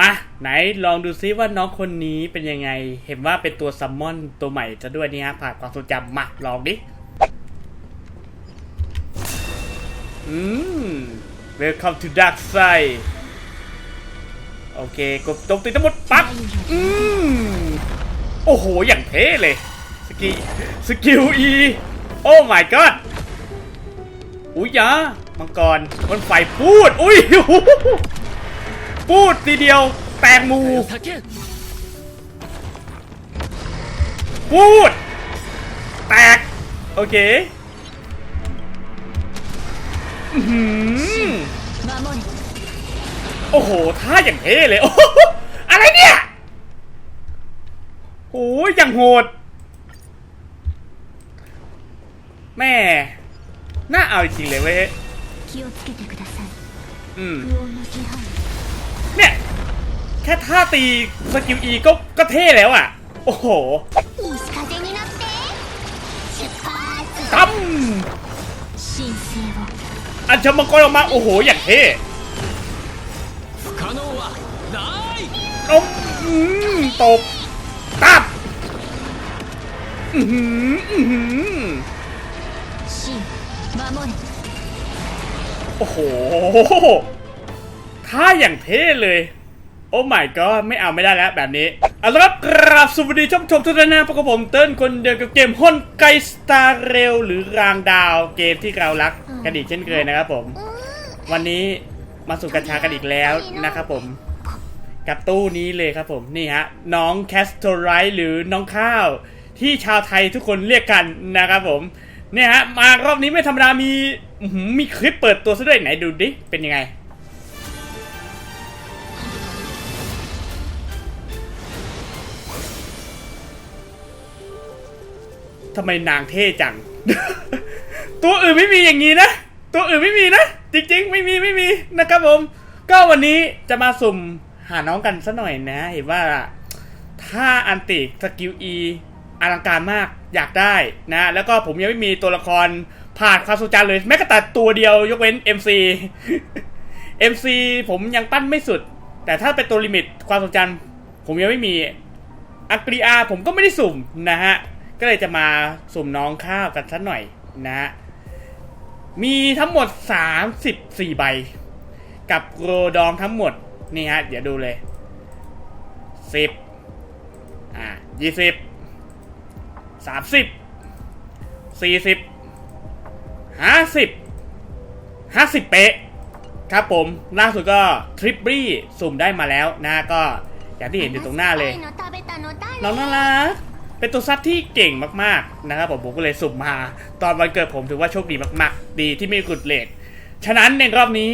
มาไหนลองดูซิว่าน้องคนนี้เป็นยังไง เห็นว่าเป็นตัวซัมมอนตัวใหม่จะด้วยนี่ฮะผ่านความทรงจำมาลองดิ อืม Welcome to Dark Side โอเคกดโจมตีทั้งหมดปั๊บอืม โอ้โห อย่างเท่เลย สกิสกิลอีโอ้ my god อุ้ยยามังกรมันไฟพูด อุ้ย พูดทีเดียว แตกหมูพูด แตก โอเคโอ้โหท่าอย่างเท่เลย อะไรเนี่ยโอ้ยอย่างโหด แม่ น่าเอาจริงเลยเว้ยอืม เนี่ย แค่ท่าตีสกิลอีก็ก็เท่แล้วอะ โอ้โหตั้มอันเชมังกรออกมา โอ้โห อย่างเท่ตบตบตัดอือหืออือหือโอ้โห ท่าอย่างเท่เลย โอ้ my god ไม่เอาไม่ได้แล้วแบบนี้เอาละครับกราบสวัสดีชมชมทุกท่านนะพวกบผมเติ้ลคนเดียวกับเกมฮอนไกสตาร์เรลหรือรางดาวเกมที่เรารักกันอีกเช่นเคยนะครับผม วันนี้มาสู่กัญชากันอีกแล้วนะครับผม กับตู้นี้เลยครับผมนี่ฮะน้องแคสโตไรหรือน้องข้าว ที่ชาวไทยทุกคนเรียกกันนะครับผมเนี่ยฮะมารอบนี้ไม่ธรรมดามีอื้อหือมีคลิปเปิดตัวซะด้วยไหนดูดิเป็นยังไง ทำไมนางเท่จัง ตัวอื่นไม่มีอย่างนี้นะ ตัวอื่นไม่มีนะ จริงๆ ไม่มีไม่มีนะครับผม ก็วันนี้จะมาสุ่มหาน้องกันซะหน่อยนะเห็นว่าถ้าอันติสกิลอีอลังการมากอยากได้นะ แล้วก็ผมยังไม่มีตัวละครผ่านความทรงจำเลยแม้กระทั่งตัวเดียวยกเว้น MC MC ผมยังปั้นไม่สุด แต่ถ้าเป็นตัวลิมิตความทรงจำผมยังไม่มีอักริอาผมก็ไม่ได้สุ่มนะฮะ ก็เลยจะมาสุ่มน้องข้าวกันสักหน่อยนะมีทั้งหมด 34 ใบ กับโรดองทั้งหมด นี่ฮะ เดี๋ยวดูเลย 10 อ่า 20 30 40 50 50 เป๊ะ ครับผม ล่าสุดก็ ทริปบี้สุ่มได้มาแล้วนะก็อย่างที่เห็นอยู่ตรงหน้าเลย น้องน่ารัก เป็นตัวซัดที่เก่งมากๆนะครับผมผมก็เลยสุ่มมา ตอนวันเกิดผมถือว่าโชคดีมาก ๆ ดีที่ไม่กุดเลทฉะนั้นในรอบนี้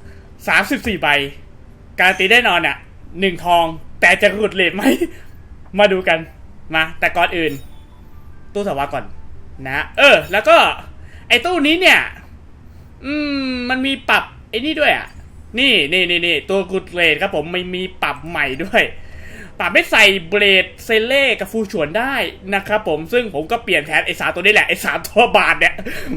30 34ใบ การตีได้นอนอะหนึ่งทองแต่จะกุดเลทไหม มาดูกันมา แต่ก่อนอื่น ตู้สวาก่อนนะ เออ แล้วก็ ไอ้ตู้นี้เนี่ย อืม มันมีปรับไอ้นี่ด้วยอะ นี่นี่นี่นี่ตัวกุดเลดครับผมมันมีปรับใหม่ด้วย ปรับไม่ใส่เบรดเซเล่กับฟูฉวนได้นะครับผมซึ่งผมก็เปลี่ยนแผนไอ้สาตัวนี้แหละไอ้สาตัวบาทเนี่ย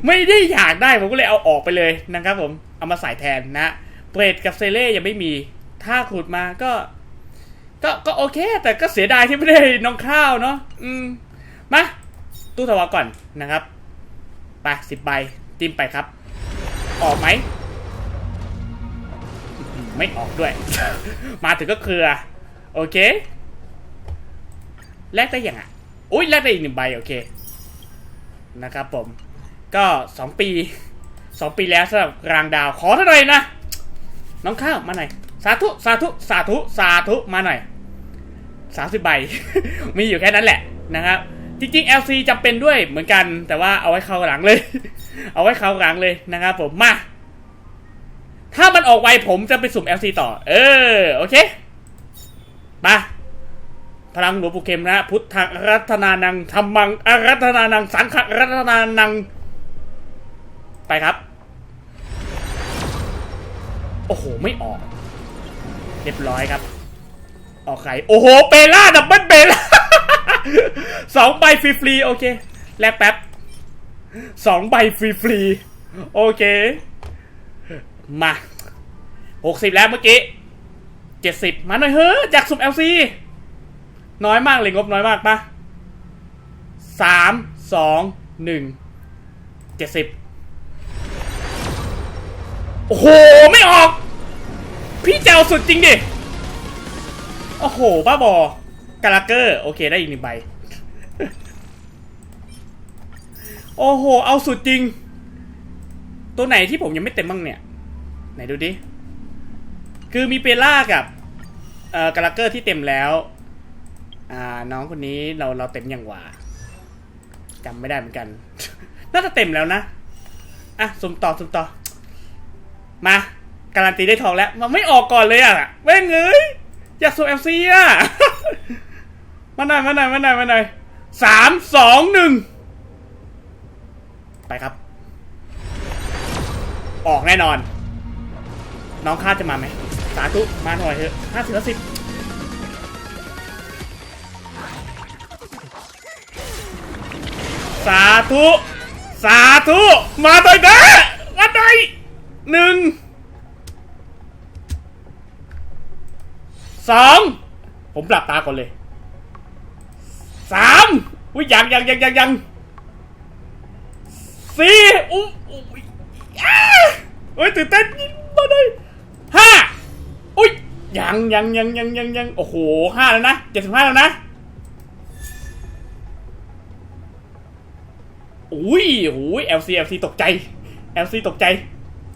ไม่ได้อยากได้ผมก็เลยเอาออกไปเลยนะครับผมเอามาใส่แทนนะเบรดกับเซเล่ยังไม่มี ถ้าขุดมาก็ ก็ก็โอเค แต่ก็เสียดายที่ไม่ได้น้องข้าวเนาะอืมมาตู้ทวารก่อนนะครับไปสิบใบจิ้มไปครับ ออกไหมไม่ออกด้วย มาถึงก็เครือ โอเค แลกได้ยังอะอุ้ยแลกได้อีกหนึ่งใบโอเค นะครับผม ก็สองปีสองปีแล้วสำหรับรางดาว ขอเท่าไหร่นะ น้องข้าวมาหน่อย สาธุ สาธุ สาธุ สาธุ มาหน่อยสามสิบใบ มีอยู่แค่นั้นแหละนะครับ จริงๆ LC จำเป็นด้วยเหมือนกัน แต่ว่าเอาไว้เข้าหลังเลย เอาไว้เข้าหลังเลยนะครับผม มา ถ้ามันออกไวผมจะไปสุ่ม LC ต่อ เออ โอเค มาพลังหลวงปู่เข็มนะพุทธังรัตนานังธรรมังอารัตนานัง สังฆรัตนานัง ไปครับ โอ้โห ไม่ออก เรียบร้อยครับ ออกใครโอ้โห เปล่าดับเบิลเปล่าสองใบฟรีๆโอเค แลกแป๊บสองใบฟรีๆโอเค มาหกสิบแล้วเมื่อกี้ เจ็ดสิบมาหน่อยเฮ้ยอยากสุ่ม LC น้อยมากเลยงบน้อยมากปะสามสองหนึ่งเจ็ดสิบโอ้โห ไม่ออก พี่เจ้าสุดจริงดิ โอ้โห บ้าบอกาลาเกอร์ โอเคได้อีกหนึ่งใบ โอ้โห เอาสุดจริง ตัวไหนที่ผมยังไม่เต็มบ้างเนี่ย ไหนดูดิ คือมีเปล่ากับเอ่อกาลาเกอร์ที่เต็มแล้ว อ่า น้องคนนี้เราเราเต็มยังวะจำไม่ได้เหมือนกัน น่าจะเต็มแล้วนะ อะสุมต่อสุมต่อ มา การันตีได้ทองแล้ว มันไม่ออกก่อนเลยอะแม่งเอ้ยอยากสุ่มเอฟซีอะมาหน่อยมาหน่อยมาหน่อยมาหน่อยสามสองหนึ่งไปครับ ออกแน่นอน น้องคาดจะมาไหม สาธุมาหน่อยเถอะห้าสิบสิบสาธุ สาธุ มาหน่อยนะมาหน่อยหนึ่งสองผมปรับตาก่อนเลยสามอุ้ยยังยังยังยังยังสี่อุ้ยอุ้ยอ้าอุ้ยตื่นเต้น ยังยังยังยังยังยังโอ้โหห้าแล้วนะเจ็ดสิบห้าแล้วนะอุ้ยโอ้ย LC LC ตกใจ LC ตกใจ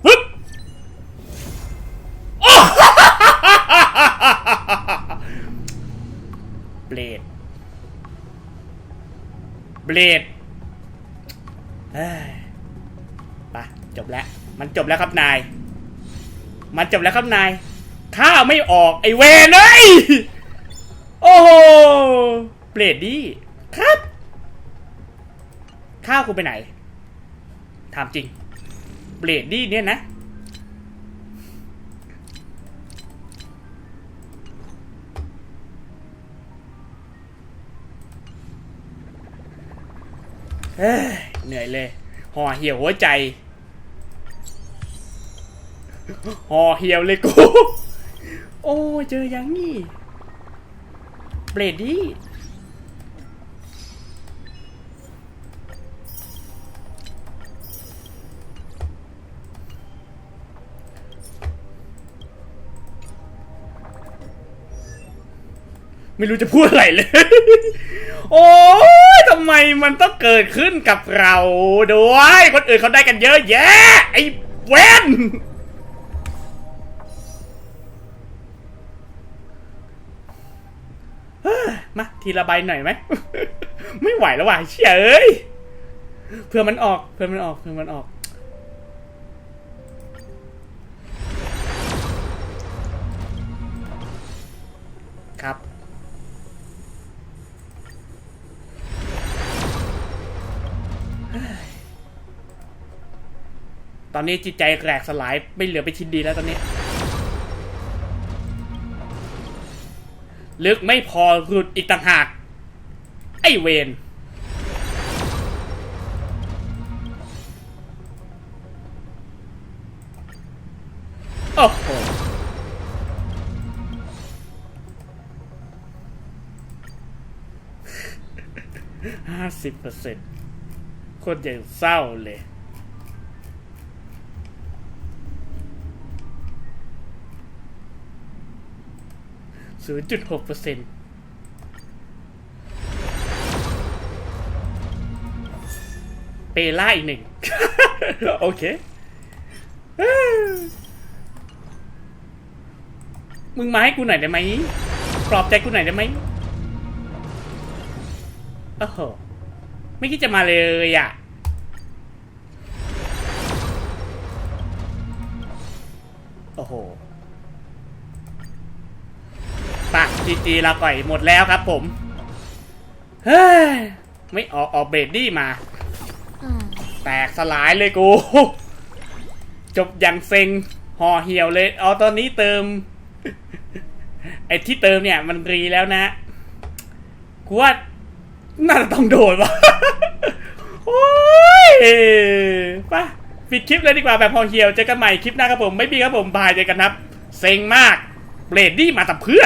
ปึ๊บโอ้เบลดเบลดเฮ้ยไปจบแล้ว มันจบแล้วครับนาย มันจบแล้วครับนาย ข้าไม่ออกไอเวนเอ้ยโอ้โหเบลดดี้ครับ ข้าวกูไปไหน ถามจริง เบลดดี้เนี่ยนะเฮ้ยเหนื่อยเลย ห่อเหี่ยวหัวใจ ห่อเหี่ยวเลยกู โอ้เจอยังนี่ เบลดดี้ไม่รู้จะพูดอะไรเลย โอ้ยทำไมมันต้องเกิดขึ้นกับเราด้วย คนอื่นเขาได้กันเยอะแยะ ไอ้เวน มาทีละใบหน่อยไหม ไม่ไหวแล้วว่ะเชี่ยเพื่อมันออก เพื่อมันออก เพื่อมันออก ครับ ตอนนี้จิตใจแหลกสลายไม่เหลือไปชิ้นดีแล้วตอนนี้ ลึกไม่พอหลุดอีกต่างหาก ไอเวนโอ้โหห้าสิบเปอร์เซ็นต์คตรยังเศร้าเลย ศูนย์จุดหกเปอร์เซ็นต์เปล่าอีกหนึ่งโอเค มึงมาให้กูหน่อยได้ไหมปลอบใจกูหน่อยได้ไหมโอ้โห ไม่คิดจะมาเลยอะ โอ้โหปะ จีจีเราก่อยหมดแล้วครับผม เฮ้ย ไม่ออกออกเบรดดี้มาうんแตกสลายเลยกู จบอย่างเซ็งห่อเหี่ยวเลย เอาตอนนี้เติม ไอ้ที่เติมเนี่ย มันรีแล้วนะกูว่าน่าจะต้องโดนวะโอ้ยไปปิดคลิปเลยดีกว่าแบบห่อเหี่ยวเจอกันใหม่คลิปหน้าครับผม ไม่มีครับผมบายเจอกันครับ เซ็งมากเบรดดี้มาแต่เพื่อ